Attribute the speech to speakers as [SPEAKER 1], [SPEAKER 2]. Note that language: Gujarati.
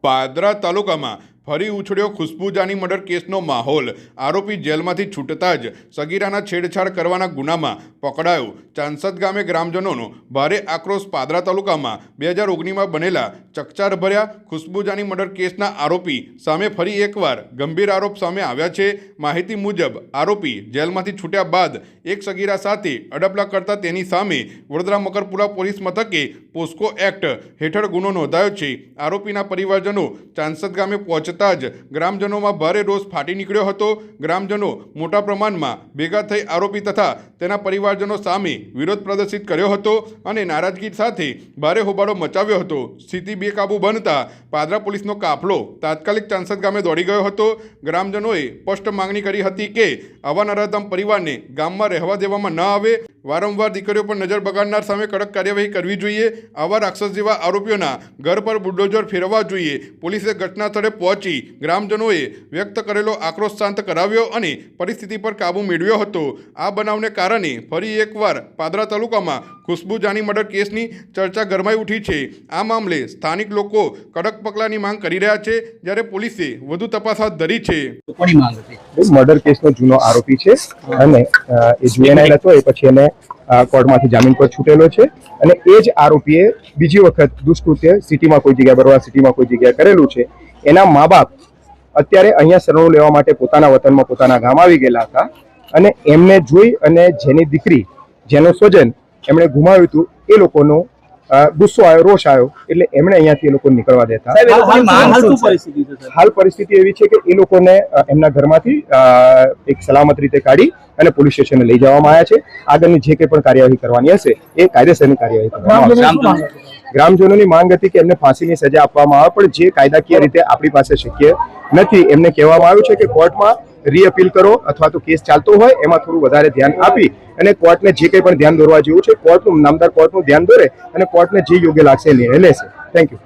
[SPEAKER 1] પાદરા તાલુકામાં ફરી ઉછળ્યો ખુશ્બુજાની મર્ડર કેસનો માહોલ. આરોપી જેલમાંથી છૂટતા જ સગીરાના છેડછાડ કરવાના ગુનામાં પકડાયો. ચાંસદ ગામે ગ્રામજનોનો ભારે આક્રોશ પાદરા તાલુકામાં બે હજાર ઓગણીમાં બનેલા ચકચાર ભર્યા ખુશ્બુજાની મર્ડર કેસના આરોપી સામે ફરી એકવાર ગંભીર આરોપ સામે આવ્યા છે. માહિતી મુજબ, આરોપી જેલમાંથી છૂટ્યા બાદ એક સગીરા સાથે અડપલા કરતા તેની સામે વડોદરા મકરપુરા પોલીસ મથકે પોસ્કો એક્ટ હેઠળ ગુનો નોંધાયો છે. આરોપીના પરિવારજનો ચાંસદ ગામે પહોંચતા જ ગ્રામજનોમાં ભારે રોષ ફાટી નીકળ્યો હતો. ગ્રામજનો મોટા પ્રમાણમાં ભેગા થઈ આરોપી તથા તેના પરિવારજનો સામે વિરોધ પ્રદર્શિત કર્યો હતો અને નારાજગી સાથે ભારે હોબાળો મચાવ્યો હતો. સ્થિતિ બેકાબુ બનતા પાદરા પોલીસનો કાફલો તાત્કાલિક ચાંસદ ગામે દોડી ગયો હતો. ગ્રામજનોએ સ્પષ્ટ માંગણી કરી હતી કે આવા નરાધમ પરિવારને ગામમાં રહેવા દેવામાં ન આવે. વારંવાર દીકરીઓ પર નજર બગાડનાર સામે કડક કાર્યવાહી કરવી જોઈએ. આવા રાક્ષસ જેવા આરોપીઓના ઘર પર બુલડોઝર ફેરવવા જોઈએ. પોલીસે ઘટના સ્થળે પહોંચી ગ્રામજનોએ વ્યક્ત કરેલો આક્રોશ શાંત કરાવ્યો અને પરિસ્થિતિ પર કાબૂ મેળવ્યો હતો. આ બનાવને કારણે ફરી એકવાર પાદરા તાલુકામાં ખુશ્બુ જાની મર્ડર કેસની ચર્ચા ગરમાઈ ઉઠી છે. આ મામલે સ્થાનિક લોકો કડક પગલાંની માંગ કરી રહ્યા છે જ્યારે પોલીસે વધુ તપાસ હાથ ધરી છે.
[SPEAKER 2] મર્ડર કેસનો જૂનો આરોપી છે અને એ જુએનાઇલ હતો એ પછી એને કોર્ટમાંથી જામીન પર છૂટેલો છે અને એ જ આરોપીએ બીજી વખત દુષ્કૃત્ય સિટીમાં કોઈ જગ્યા બરવા સિટીમાં કોઈ જગ્યા કરેલું છે. એના મા બાપ અત્યારે અહીંયા શરણ લેવા માટે પોતાના વતનમાં પોતાના ગામ આવી ગયેલા હતા અને એમને જોઈ અને જેની દીકરી જેનો સ્વજન એમણે ગુમાવ્યું હતું એ લોકોનો ગુસ્સો આવ્યો રોષ આવ્યો એટલે એમણે અહીંયાથી એ લોકો નીકળવા દેતા?
[SPEAKER 3] હાલ પરિસ્થિતિ
[SPEAKER 2] એવી છે કે એ લોકોને એમના ઘરમાંથી એક સલામત રીતે કાઢી અને પોલીસ સ્ટેશને લઈ જવામાં આવ્યા છે. આગળની જે કંઈ પણ કાર્યવાહી કરવાની હશે એ કાયદેસરની કાર્યવાહી કરવામાં આવશે.
[SPEAKER 3] ગ્રામજનોની માંગ હતી?
[SPEAKER 2] કે એમને ફાંસીની સજા આપવામાં આવે, પણ જે કાયદાકીય રીતે આપણી પાસે શક્ય નથી, એમને કહેવામાં આવ્યું છે કે કોર્ટમાં રીઅપીલ કરો અથવા તો કેસ ચાલતો હોય, એમાં થોડું વધારે ધ્યાન આપી અને કોર્ટને જે કંઈ પણ ધ્યાન દોરવા જેવું છે, કોર્ટનું, નામદાર કોર્ટનું ધ્યાન દોરે અને કોર્ટને જે યોગ્ય લાગશે એ લેશે થેન્ક યુ